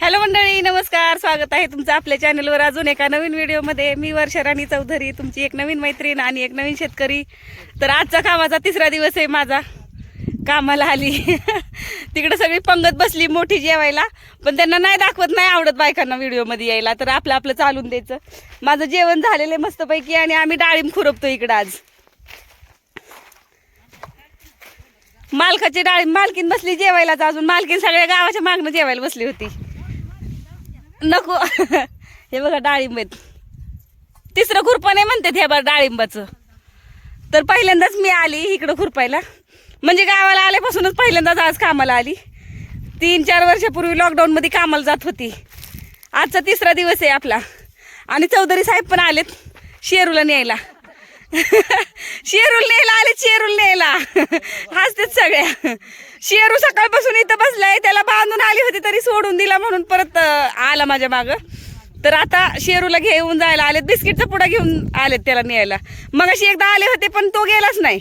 Hello मंडळी नमस्कार. स्वागत आहे तुमचं आपल्या चॅनलवर अजून एका नवीन व्हिडिओमध्ये. मी वर्षराणी चौधरी तुमची एक नवीन मैत्रीण आणि एक नवीन शेतकरी. तर आजचा कामाचा तिसरा दिवस आहे माझा. कामाला आली. तिकडं सगळी पंगत बसली मोठी जेवायला. पण त्यांना नाही दाखवत नाही आवडत बायकांना व्हिडिओमध्ये यायला. तर आपलं आपलं चालून द्यायचं. माझं जेवण झालेलं आहे मस्तपैकी आणि आम्ही डाळिंब खुरपतो इकडं आज. मालकाची डाळिंब मालकीन बसली जेवायलाच अजून. मालकीन सगळ्या गावाच्या मागणं जेवायला बसली होती. नको. हे बघा डाळिंब आहेत तिसरं खुरपं नाही म्हणतात हे बघा डाळिंबाचं. तर पहिल्यांदाच मी आली इकडं खुरपायला. म्हणजे गावाला आल्यापासूनच पहिल्यांदाच आज कामाला आली. तीन चार वर्षापूर्वी लॉकडाऊनमध्ये कामाला जात होती. आजचा तिसरा दिवस आहे आपला. आणि चौधरी साहेब पण आलेत शेरूला न्यायला. शेरूल न्यायला आले शेरूल न्यायला. हसतेच सगळ्या. शेरू सकाळपासून इथं बसलाय. आली होती तरी सोडून दिला म्हणून परत आला माझ्या मागं. तर आता शेरूला घेऊन जायला आलेत बिस्किटचा पुडा घेऊन आलेत त्याला न्यायला. मग अशी एकदा आले होते पण तो गेलाच नाही.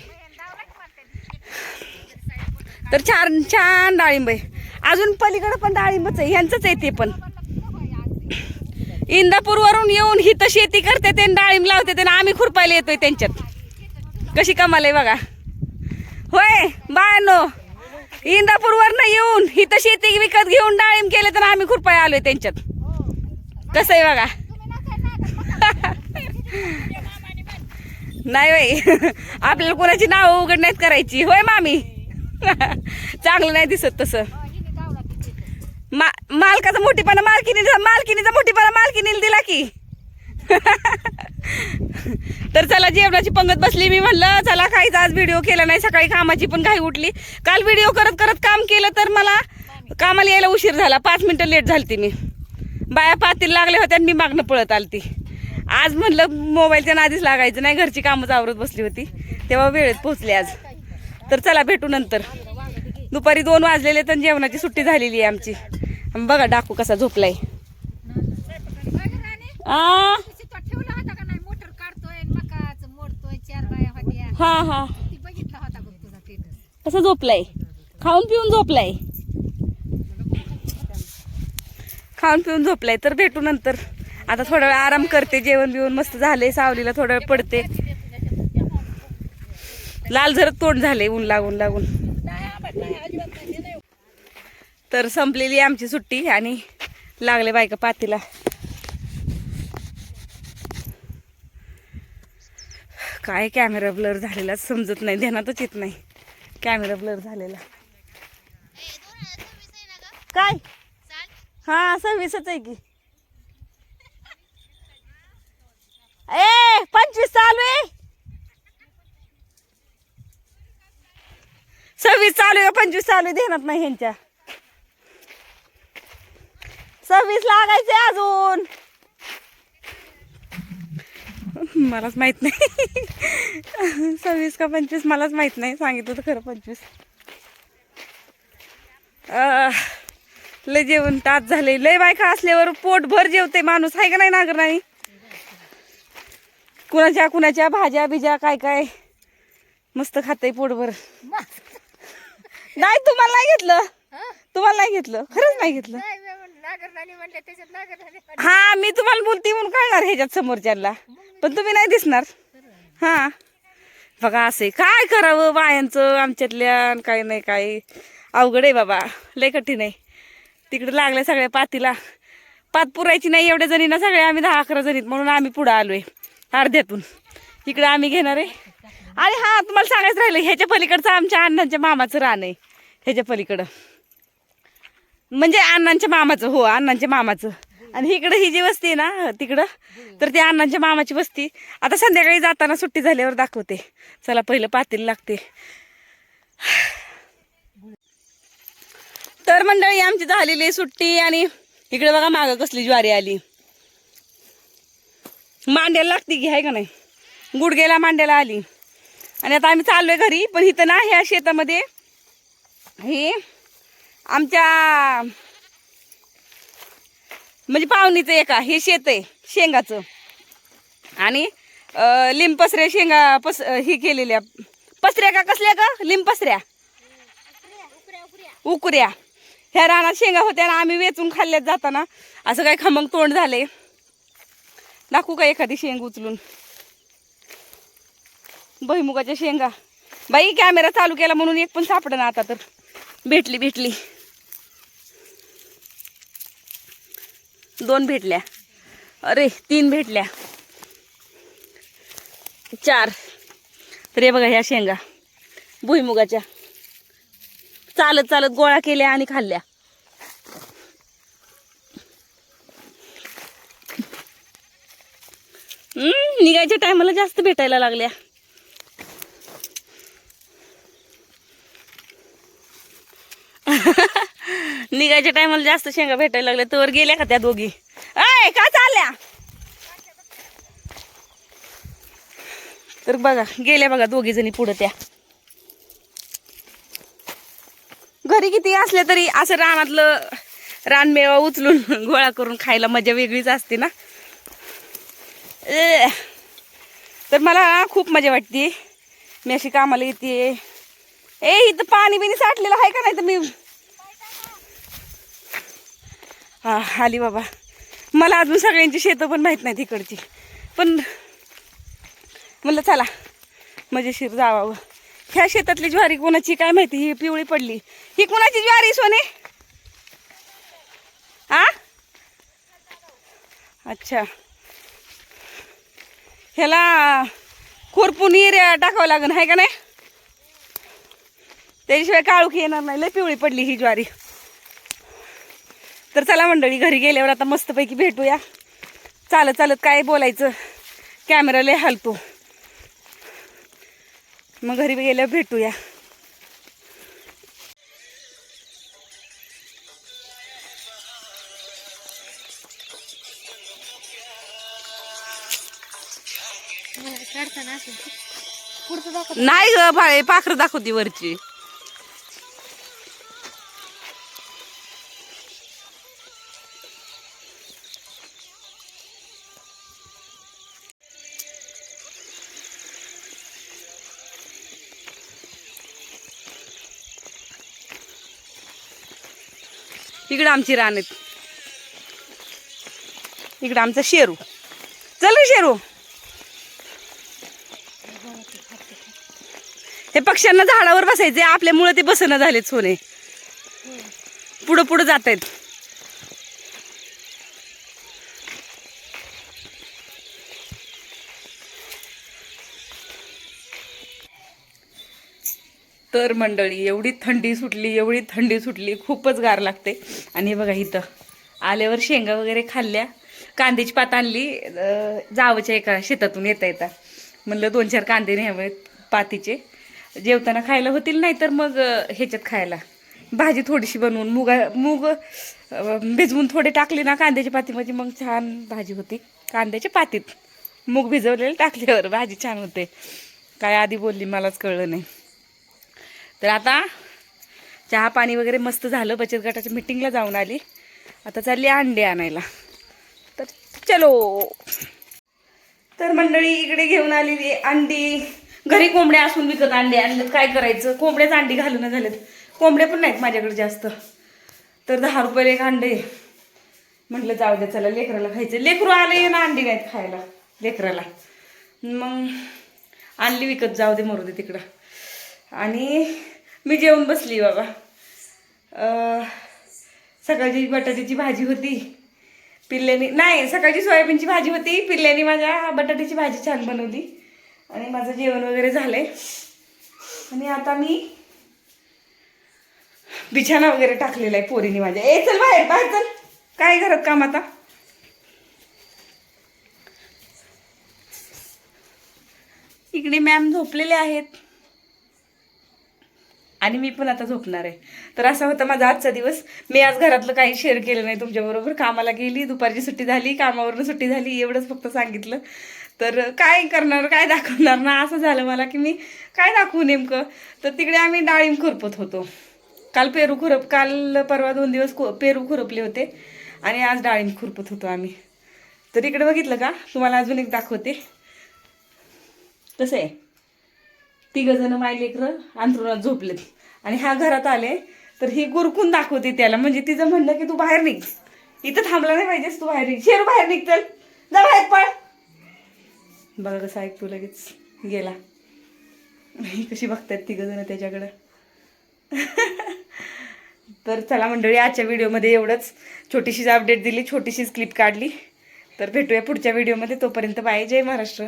तर छान छान डाळिंब आहे. अजून पलीकडे पण डाळिंबच आहे ह्यांचंच आहे ते पण. इंदापूरवरून येऊन हिथं शेती करते ते डाळिंब लावते ते आम्ही खुरपायला येतोय त्यांच्यात. कशी कमाल आहे बघा. होय बाय नो इंदापूरवर इंदापूरवरनं येऊन इथं शेती विकत घेऊन डाळिंब केले तर आम्ही खुरपाय आलोय त्यांच्यात. कसं आहे बघा. नाही बाई. आपल्याला कोणाची नावं उघड नाहीत करायची. होय मामी? चांगलं नाही दिसत तसं. मा मालकाचा मोठीपणा मालकीने मालकिनीचा मोठीपणा मालकीने दिला की. तर चला जेवणाची पंगत बसली. मी म्हणलं चला काहीच आज व्हिडिओ केला नाही. सकाळी कामाची पण काही उठली. काल व्हिडिओ करत करत काम केलं तर मला कामाला यायला उशीर झाला. पाच मिनटं लेट झालती मी. बाया पातील लागले होत्या आणि मी मागणं पळत आलती. आज म्हणलं मोबाईलच्या नादीच लागायचं नाही. घरची कामच आवरत बसली होती. तेव्हा वेळेत पोहोचले आज. तर चला भेटू नंतर. दुपारी दोन वाजलेले तर जेवणाची सुट्टी झालेली आहे आमची. बघा डाकू कसा झोपलाय. आ ठेवला होता का नाही मोटर काढतोय मकाच मोडतोय चार बाया होत्या हा हा. ती बघितला होता बघ तुझा स्टेटस कसा झोपलाय? खाऊन पिऊन झोपलाय? खाऊन पिऊन झोपलाय. तर भेटू नंतर. आता थोडा वेळ आराम करते जेवण बिवण मस्त झाले सावलीला थोडा वेळ पडते. लाल जर तोंड झाले ऊन लागून लागून. तर संपलेली आहे आमची सुट्टी आणि लागले बायका पातीला. काय कॅमेरा ब्लर झालेला समजत नाही ध्यानातच येत नाही. कॅमेरा ब्लर झालेला. काय? हा सव्वीसच आहे की. ए पंचवीस चालू आहे. सव्वीस चालू आहे पंचवीस चालू आहे ध्यानात नाही ह्यांच्या. सव्वीस लागायचे अजून. मलाच माहीत नाही. सव्वीस का पंचवीस मलाच माहीत नाही. सांगितलं तर खरं पंचवीस. लय जेवण ताट झाले लय बायका असल्यावर पोट भर जेवते माणूस. आहे का नाही नागर नाही? कुणाच्या कुणाच्या? भाज्या बिज्या काय काय? मस्त खाते पोटभर. नाही तुम्हाला नाही घेतलं? तुम्हाला नाही घेतलं? खरंच नाही घेतलं? हा मी तुम्हाला बोलते म्हणून कळणार ह्याच्यात समोरच्याला. पण तुम्ही नाही दिसणार. हा. बघा असे काय करावं बायांचं आमच्यातल्या आणि काय नाही काय अवघड आहे बाबा. लय कठीण आहे. तिकडे लागल्या सगळ्या पातीला. पात पुरायची नाही एवढ्या जणींना सगळ्या आम्ही दहा अकरा जणीत म्हणून आम्ही पुढं आलो आहे अर्ध्यातून. इकडे आम्ही घेणार आहे. आणि हा तुम्हाला सांगायचं राहिलं ह्याच्या पलीकडचं आमच्या अण्णांच्या मामाचं रान आहे. ह्याच्या पलीकडं. म्हणजे अण्णांच्या मामाचं हो अण्णांच्या मामाचं. आणि इकडं ही जी वस्ती आहे ना तिकडं तर ती अण्णांच्या मामाची वस्ती. आता संध्याकाळी जाताना सुट्टी झाल्यावर दाखवते. चला पहिलं पातील लागते. तर मंडळी आमची झालेली आहे सुट्टी आणि इकडे बघा मागं कसली ज्वारी आली. मांड्याला लागते की आहे का नाही? गुडघ्याला मांड्याला आली. आणि आता आम्ही चाललोय घरी पण इथं ना ह्या शेतामध्ये हे आमच्या म्हणजे पाहुणीचं एका हे शेत आहे शेंगाचं. आणि लिंपसऱ्या लिंबपसऱ्या शेंगा पस हे केलेल्या. पसऱ्या का कसल्या का लिंबपसऱ्या. उकऱ्या. ह्या रानात शेंगा होत्या ना आम्ही वेचून खाल्ल्यात जाताना. असं काही खमंग तोंड झाले दाखवू का एखादी शेंग उचलून? भुईमुगाच्या शेंगा. बाई कॅमेरा चालू केला म्हणून एक पण सापड ना आता तर. भेटली भेटली. दोन भेटल्या. अरे तीन भेटल्या. चार. तर हे बघा ह्या शेंगा. भुईमुगाच्या. चालत चालत गोळा केल्या आणि खाल्ल्या. निघायच्या टायमाला जास्त भेटायला लागल्या. निघायच्या टायमाला जास्त शेंगा भेटायला लागल्या तर गेल्या का त्या दोघी? अय का चालल्या? तर बघा गेल्या बघा दोघी जणी पुढं त्या. घरी किती असल्या तरी असं रानातलं रानमेवा उचलून गोळा करून खायला मजा वेगळीच असते ना. ए. तर मला खूप मजा वाटते. मी अशी कामाला येते. ए इथं पाणी बिनी साठलेलं आहे का नाही तर मी हा आली बाबा. मला अजून सगळ्यांची शेतं पण माहीत नाही तिकडची पण म्हणलं चला मजेशीर जावावं. ह्या शेतातली ज्वारी कोणाची काय माहिती? ही पिवळी पडली. ही कोणाची ज्वारी सोने? आ? अच्छा. ह्याला खुरपून एरिया टाकावं लागेल आहे का नाही? त्याच्याशिवाय काळूखी येणार नाही. लय पिवळी पडली ही ज्वारी. तर चला मंडळी घरी गेल्यावर आता मस्तपैकी भेटूया. चालत चालत काय बोलायचं? कॅमेरा लय हलतो. मग घरी गेल्यावर भेटूया. नाही ग भाळे पाखरं दाखवती वरची. इकडं आमची रान आहेत. इकडं आमचा शेरू. चल रे शेरू. हे पक्ष्यांना झाडावर बसायचे आपल्यामुळे ते बसणं झालेत सोने. पुढं पुढं जात आहेत तर मंडळी एवढी थंडी सुटली एवढी थंडी सुटली खूपच गार लागते. आणि बघा इथं आल्यावर शेंगा वगैरे खाल्ल्या कांद्याची पात आणली जावच्या एका शेतातून येता येता. म्हणलं दोन चार कांदे न्यावेत पातीचे. जेवताना खायला होतील नाही तर मग ह्याच्यात खायला. भाजी थोडीशी बनवून मुगा मूग भिजवून थोडे टाकले ना कांद्याच्या पातीमध्ये मग छान भाजी होती. कांद्याच्या पातीत मूग भिजवलेलं टाकल्यावर भाजी छान होते. काय आधी बोलली मलाच कळलं नाही. तर आता चहा पाणी वगैरे मस्त झालं. बचत गटाच्या मिटिंगला जाऊन आली. आता चालली अंडे आणायला. तर चलो. तर मंडळी इकडे घेऊन आलेली अंडी. घरी कोंबड्या असून विकत अंडे आणलेत. काय करायचं? कोंबड्याच अंडी घालून झालेत. कोंबड्या पण नाहीत माझ्याकडे जास्त. तर दहा रुपयाला एक अंडे. म्हटलं जाऊ दे चला लेकराला खायचं. लेकरू आले ना अंडी नाहीत खायला. लेकराला. मग आणली विकत. जाऊ दे मरू दे तिकडं. आणि मी जेवून बसली बाबा. सकाळची बटाट्याची भाजी होती. पिल्ल्यानी नाही सकाळची सोयाबीनची भाजी होती. पिल्ल्यानी माझ्या बटाट्याची भाजी छान बनवली. आणि माझं जेवण वगैरे झालंय. आणि आता मी बिछाना वगैरे टाकलेला आहे पोरीने माझ्या. ए चल बाहेर बाहेर चल. काय घरात काम आता? इकडे मॅम झोपलेले आहेत. आणि मी पण आता झोपणार आहे. तर असा होता माझा आजचा दिवस. मी आज घरातलं काही शेअर केलं नाही तुमच्याबरोबर कामाला गेली दुपारची सुट्टी झाली कामावरून सुट्टी झाली एवढंच फक्त सांगितलं. तर काय करणार काय दाखवणार ना असं झालं मला की मी काय दाखवू नेमकं? तर तिकडे आम्ही डाळिंब खुरपत होतो. काल पेरू खुरप काल परवा दोन दिवस खु- पेरू खुरपले होते आणि आज डाळिंब खुरपत होतो आम्ही. तर इकडे बघितलं का? तुम्हाला अजून एक दाखवते. कसं आहे. तिघ जण माय लेकरं अंथरुणात झोपलेत आणि ह्या घरात आले तर ही गुरकून दाखवते त्याला. म्हणजे तिचं म्हणलं की तू बाहेर निघ. इथं थांबला नाही पाहिजेस तू बाहेर निघ. शेरू बाहेर निघतल जा बाहेर पळ. बघा कसं ऐकतो लगेच. गेला. कशी बघतायत तिघ जण त्याच्याकडं. तर चला मंडळी आजच्या व्हिडिओमध्ये एवढंच. छोटीशीच अपडेट दिली छोटीशीच क्लिप काढली. तर भेटूया पुढच्या व्हिडिओमध्ये. तोपर्यंत बाय. जय महाराष्ट्र.